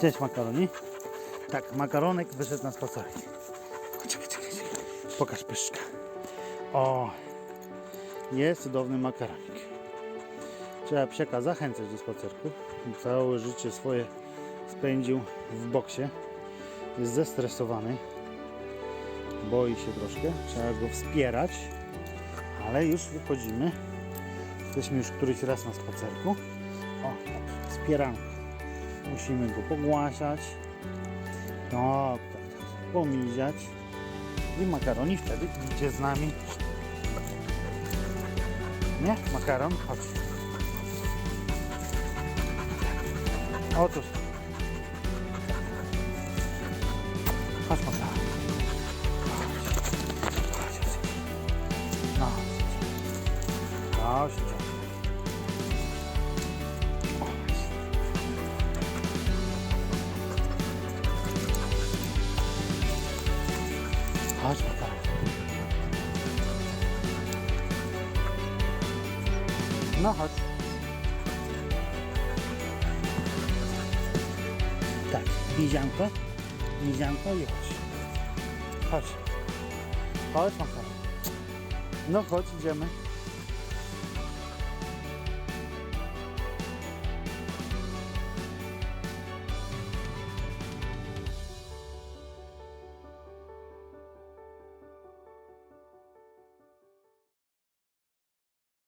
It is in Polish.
Cześć makaroni. Tak, makaronek wyszedł na spacerek. Czekaj, czekaj, czekaj. Pokaż pyszczka. O, jest cudowny makaronik. Trzeba psiaka zachęcać do spacerku. Całe życie swoje spędził w boksie. Jest zestresowany. Boi się troszkę. Trzeba go wspierać. Ale już wychodzimy. Jesteśmy już któryś raz na spacerku. O, tak, wspieranko. Musimy go pogłaszać. Tak, tak, tak. Pomiziać. I makaroni wtedy idzie z nami. Nie? Makaron? Chodź. Otóż. Chodź makaron. No. Chodź. Chodź. Chodź. Chodź makaron. No chodź. Tak, mizianko, mizianko i chodź. Chodź. Chodź makaron. No chodź, idziemy.